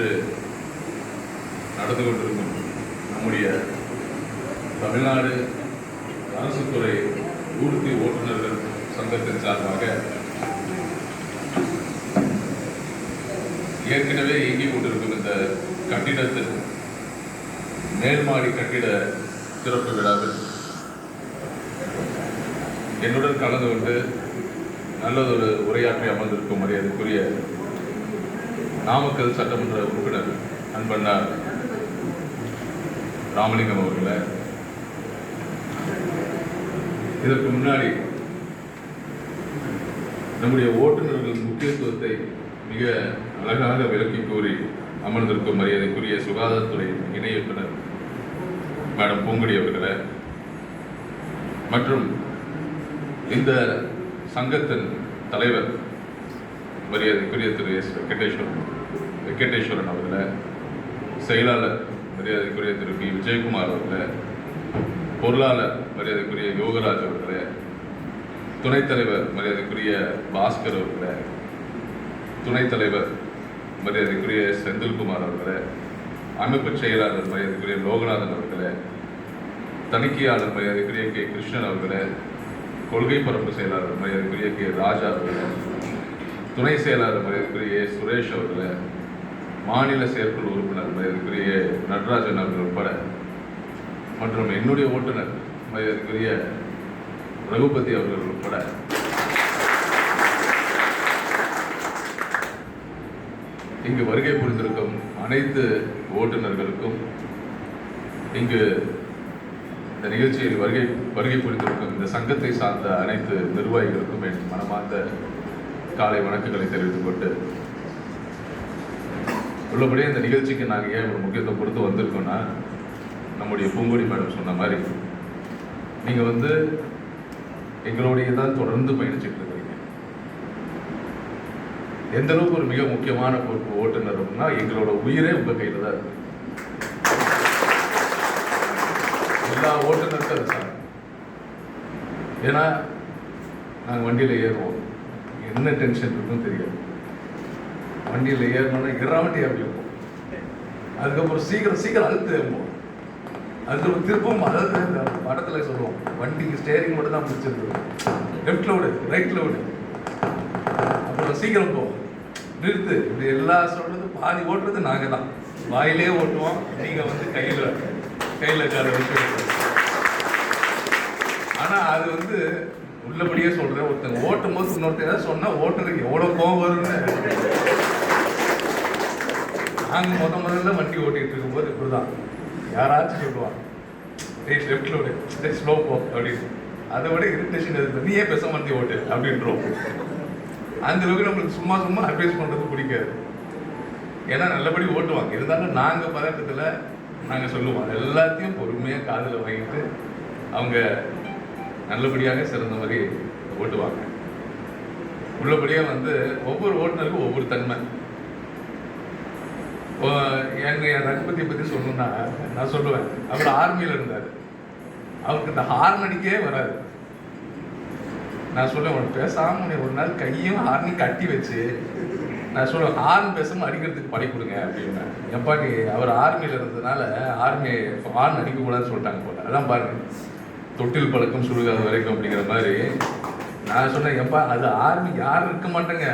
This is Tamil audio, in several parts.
இன்று நடந்து கொண்டிருக்கும் நம்முடைய தமிழ்நாடு அரசு துறை ஊர்தி ஓட்டுநர்கள் சங்கத்தின் சார்பாக ஏற்கனவே இயங்கிக் கொண்டிருக்கும் இந்த கட்டிடத்தின் மேல்மாடி கட்டிட திறப்பு விழாவில் என்னுடன் கலந்து கொண்டு நல்லதொரு உரையாற்றி அமர்ந்திருக்கும் மரியாதைக்குரிய நாமக்கல் சட்டமன்ற உறுப்பினர் அன்பண்ணார் ராமலிங்கம் அவர்களை. இதற்கு முன்னாடி நம்முடைய ஓட்டுநர்கள் முக்கியத்துவத்தை மிக அழகாக விளக்கி கூறி அமர்ந்திருக்கும் மரியாதைக்குரிய சுகாதாரத்துறை இணை இயக்குனர் மேடம் பூங்குடி அவர்களை மற்றும் இந்த சங்கத்தின் தலைவர் மரியாதைக்குரிய திரு எஸ் வெங்கடேஸ்வரன். வெங்கடேஸ்வரன் அவர்களை செயலாளர் மரியாதைக்குரிய திரு பி. விஜயகுமார் அவர்களை பொருளாளர் மரியாதைக்குரிய யோகராஜ் அவர்களே துணைத் தலைவர் மரியாதைக்குரிய பாஸ்கர் அவர்களே துணைத் தலைவர் மரியாதைக்குரிய செந்தில்குமார் அவர்களே அமைப்பு செயலாளர் மரியாதைக்குரிய லோகநாதன் அவர்களே தணிக்கையாளர் மரியாதைக்குரிய கே. கிருஷ்ணன் அவர்களே கொள்கை பரப்பு செயலாளர் மரியாதைக்குரிய கே. ராஜா அவர்களே துணை செயலாளர் மரியாதைக்குரிய ஏ. சுரேஷ் அவர்களே மாநில செயற்குழு உறுப்பினர் மரியாதைக்குரிய நடராஜன் அவர்கள் உட்பட மற்றும் என்னுடைய ஓட்டுநர் மரியாதைக்குரிய ரகுபதி அவர்கள் உட்பட இங்கு வருகை புரிந்திருக்கும் அனைத்து ஓட்டுநர்களுக்கும் இங்கு இந்த நிகழ்ச்சியில் வருகை வருகை புரிந்திருக்கும் இந்த சங்கத்தை சார்ந்த அனைத்து நிர்வாகிகளுக்கும் என் மனமார்ந்த காலை வணக்கங்களை தெரிவித்துக் கொண்டு உள்ளபடியே இந்த நிகழ்ச்சிக்கு நாங்கள் ஏன் ஒரு முக்கியத்துவம் கொடுத்து வந்திருக்கோன்னா நம்முடைய பூங்கொடி மேடம் சொன்ன மாதிரி நீங்கள் வந்து எங்களுடைய தான் தொடர்ந்து பயணிச்சுட்டு இருக்கிறீங்க எந்த அளவுக்கு ஒரு மிக முக்கியமான பொறுப்பு ஓட்டுநர் அப்படின்னா எங்களோட உயிரே உங்கள் கையில் தான் இருக்கு. எல்லா ஓட்டுநருக்கும் அது சார். ஏன்னா நாங்கள் வண்டியில் ஏறுவோம். என்ன டென்ஷன் இருக்குன்னு தெரியாது. வண்டியில் ஏறணும்னா இறாமட்டி அப்படியே இருக்கும் அதுக்கப்புறம் சீக்கிரம் சீக்கிரம் அழுத்து ஏறுவோம் அதுக்கப்புறம் திருப்பவும் அதாவது படத்தில் சொல்லுவோம் வண்டிக்கு ஸ்டேரிங் மட்டும் தான் பிடிச்சிருக்கு லெஃப்டில் விடு ரைட்டில் விடு. அப்புறம் சீக்கிரம் போகும் நிறுத்து. இப்படி எல்லா சொல்கிறது பாதி ஓட்டுறது நாங்கள் தான். வாயிலே ஓட்டுவோம் நீங்கள் வந்து கையில் கையில் கார வச்சு ஆனால் அது வந்து உள்ளபடியே சொல்கிறேன் ஒருத்தங்க ஓட்டும் போது இன்னொருத்தர் ஏதாவது சொன்னால் ஓட்டுறதுக்கு எவ்வளோ கோவம் வரும்னு. நாங்கள் முத முதல்ல வண்டி ஓட்டிகிட்டு இருக்கும்போது இப்படி தான் யாராச்சும் சொல்லுவாங்க டேய் லெஃப்ட்ல விடு டேய் ஸ்லோ போ அப்படின்னு. அதை விட இரிட்டேஷன் எது ஏன் பேச வண்டி ஓட்டு? அப்படின்றோம். அந்த அளவுக்கு நம்மளுக்கு சும்மா சும்மா அட்வைஸ் பண்ணுறது பிடிக்காது. ஏன்னா நல்லபடி ஓட்டுவாங்க. இருந்தாலும் நாங்கள் பதட்டத்தில் நாங்கள் சொல்லுவோம். எல்லாத்தையும் பொறுமையாக காதில் வாங்கிட்டு அவங்க நல்லபடியாக சிறந்த மாதிரி ஓட்டுவாங்க. உள்ளபடியாக வந்து ஒவ்வொரு ஓட்டுநருக்கும் ஒவ்வொரு தன்மை. எங்கள் எங்க என் ரகுபதியை பற்றி சொல்லணும்னா நான் சொல்லுவேன். அவர் ஆர்மியில் இருந்தார். அவருக்கு இந்த ஹார்ன் அடிக்கவே வராது. நான் சொல்லுவேன் உனக்கு பேசாம ஒரு நாள் கையும் ஹார்னையும் கட்டி வச்சு நான் சொல்லுவேன் ஹார்ன் பேசாமல் அடிக்கிறதுக்கு படி கொடுங்க அப்படின்னா. எப்பாட்டி அவர் ஆர்மியில் இருந்ததுனால ஆர்மி ஹார்ன் அடிக்கக்கூடாதுன்னு சொல்லிட்டாங்க போல. அதான் பாருங்க. தொட்டில் பழக்கம் சுடுகாது வரைக்கும் அப்படிங்கிற மாதிரி நான் சொன்னேன் எப்பா அது ஆர்மி யாரும் இருக்க மாட்டேங்க?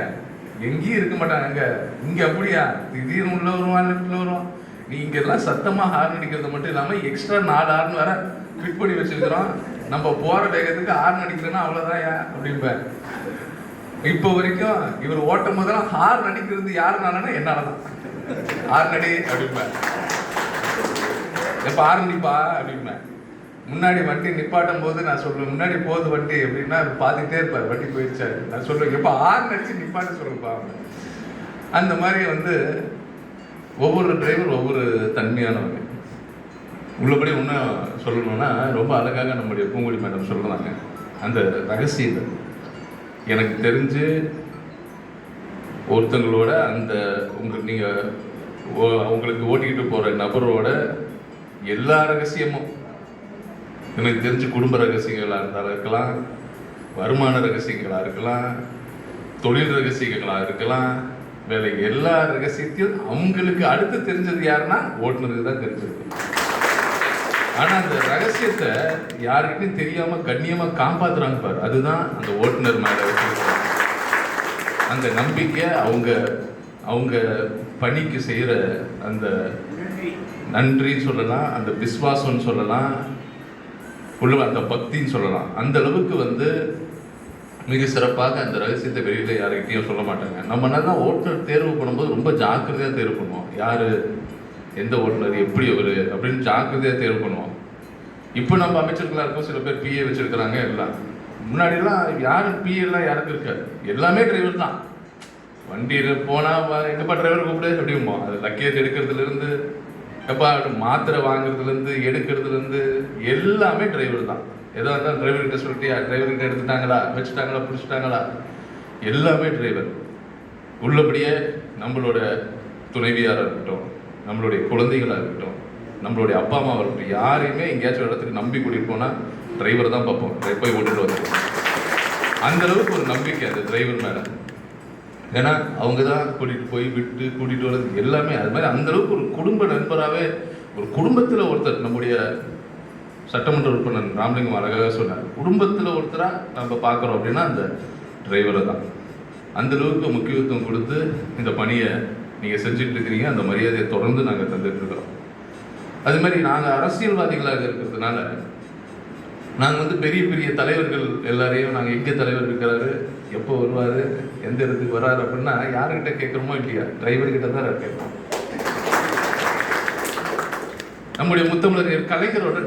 எங்கேயும் இருக்க மாட்டாங்க. அங்கே இங்கே அப்படியா? திடீர்னு உள்ள வருவான் லெஃப்டில் வருவான். நீ இங்கெல்லாம் எல்லாம் ஹார்ன் அடிக்கிறது மட்டும் இல்லாமல் எக்ஸ்ட்ரா நாலு ஹார்ன் வர ஃபிட் பண்ணி வச்சுருக்கிறோம். நம்ம போகிற வேகத்துக்கு ஹார்ன் அடிக்கிறேன்னா அவ்வளோதான் அப்படிம்பேன் இப்போ வரைக்கும் இவர் ஓட்டும் போதெல்லாம் ஹார்ன் அடிக்கிறது யாருனாலன்னா என்னாலதான். ஹார்ன் அடி அப்படின்பேன் எப்போ ஹார்ன் அடிப்பா? அப்படிம்பேன் முன்னாடி வண்டி நிப்பாட்டும் போது நான் சொல்லுவேன் முன்னாடி போகுது வண்டி அப்படின்னா அது பார்த்துட்டே இருப்பார். வண்டி போயிடுச்சா நான் சொல்லுவேன் எப்போ ஆறு அடிச்சு நிப்பாட்ட சொல்லுப்பா அந்த மாதிரி வந்து ஒவ்வொரு டிரைவர் ஒவ்வொரு தன்மையானவங்க. உள்ளபடி இன்னும் சொல்லணும்னா ரொம்ப அழகாக நம்முடைய பூங்குடி மேடம் சொல்கிறாங்க அந்த ரகசியத்தை எனக்கு தெரிஞ்சு ஒருத்தங்களோட அந்த உங்கள் நீங்கள் உங்களுக்கு ஓட்டிக்கிட்டு போகிற நபரோட எல்லா ரகசியமும் எனக்கு தெரிஞ்சு குடும்ப ரகசியங்களாக இருந்தாலும் இருக்கலாம் வருமான ரகசியங்களாக இருக்கலாம் தொழில் ரகசியங்களாக இருக்கலாம் வேலை எல்லா ரகசியத்தையும் அவங்களுக்கு அடுத்து தெரிஞ்சது யாருன்னா ஓட்டுநருக்கு தான் தெரிஞ்சிருக்கு ஆனால் அந்த ரகசியத்தை யாருக்கிட்டையும் தெரியாமல் கண்ணியமாக காப்பாற்றுறாங்க பாரு. அதுதான் அந்த ஓட்டுநர் மேலே அந்த நம்பிக்கை அவங்க அவங்க பணிக்கு செய்கிற அந்த நன்றின்னு சொல்லலாம் அந்த விஸ்வாசம்னு சொல்லலாம் உள்ள அந்த பக்தின்னு சொல்லலாம். அந்த அளவுக்கு வந்து மிக சிறப்பாக அந்த ரகசியத்தை வெளியில யாருக்கிட்டையும் சொல்ல மாட்டாங்க. நம்ம தான் ஓட்டுநர் தேர்வு பண்ணும்போது ரொம்ப ஜாக்கிரதையாக தேர்வு பண்ணுவோம். யார் எந்த ஓட்டுநர் எப்படி அவர் அப்படின்னு ஜாக்கிரதையாக தேர்வு பண்ணுவோம். இப்போ நம்ம அமைச்சர்களாக இருக்கோம் சில பேர் பிஏ வச்சுருக்கிறாங்க எல்லாம். முன்னாடிலாம் யாரும் பிஏலாம் எல்லாம் யாருக்கு இருக்காது. எல்லாமே டிரைவர் தான். வண்டியில் போனால் எங்கப்பா டிரைவர் கூப்பிடு அப்படிம்போம் அது லக்கேஜ் எடுக்கிறதுலேருந்து எப்பா மாத்திரை வாங்குறதுலேருந்து எடுக்கிறதுலேருந்து எல்லாமே டிரைவர் தான். எதாக இருந்தாலும் டிரைவர்கிட்ட சொல்லிட்டியா டிரைவர்கிட்ட எடுத்துட்டாங்களா வச்சுட்டாங்களா பிடிச்சிட்டாங்களா? எல்லாமே டிரைவர் உள்ளபடியே நம்மளோட துணைவியாராக இருக்கட்டும் நம்மளுடைய குழந்தைகளாக இருக்கட்டும் நம்மளுடைய அப்பா அம்மாவாக இருக்கட்டும் யாரையுமே எங்கேயாச்சும் ஒரு இடத்துக்கு நம்பி கூட்டிகிட்டு போனால் டிரைவர் தான் பார்ப்போம் போய் ஓட்டிட்டு வந்து அந்தளவுக்கு ஒரு நம்பிக்கை அந்த டிரைவர் மேலே. ஏன்னா அவங்க தான் கூட்டிகிட்டு போய் விட்டு கூட்டிகிட்டு வர்றது எல்லாமே அது மாதிரி அந்தளவுக்கு ஒரு குடும்ப நண்பராகவே ஒரு குடும்பத்தில் ஒருத்தர் நம்முடைய சட்டமன்ற உறுப்பினர் ராமலிங்கம் அழகாக சொன்னார் குடும்பத்தில் ஒருத்தராக நம்ம பார்க்குறோம் அப்படின்னா அந்த டிரைவரை தான். அந்த அளவுக்கு முக்கியத்துவம் கொடுத்து இந்த பணியை நீங்கள் செஞ்சுட்டு இருக்கிறீங்க அந்த மரியாதையை தொடர்ந்து நாங்கள் தந்துட்டு இருக்கிறோம். அது மாதிரி நாங்கள் அரசியல்வாதிகளாக இருக்கிறதுனால நாங்கள் வந்து பெரிய பெரிய தலைவர்கள் எல்லாரையும் நாங்கள் எங்கே தலைவர் இருக்கிறாரு எப்போ வருவார் எந்த இடத்துக்கு வராரு அப்படின்னா யாருக்கிட்ட கேட்குறோமோ இல்லையா? டிரைவர்கிட்ட தான் கேட்போம் நம்முடைய முத்தமிழர் கலைஞரோட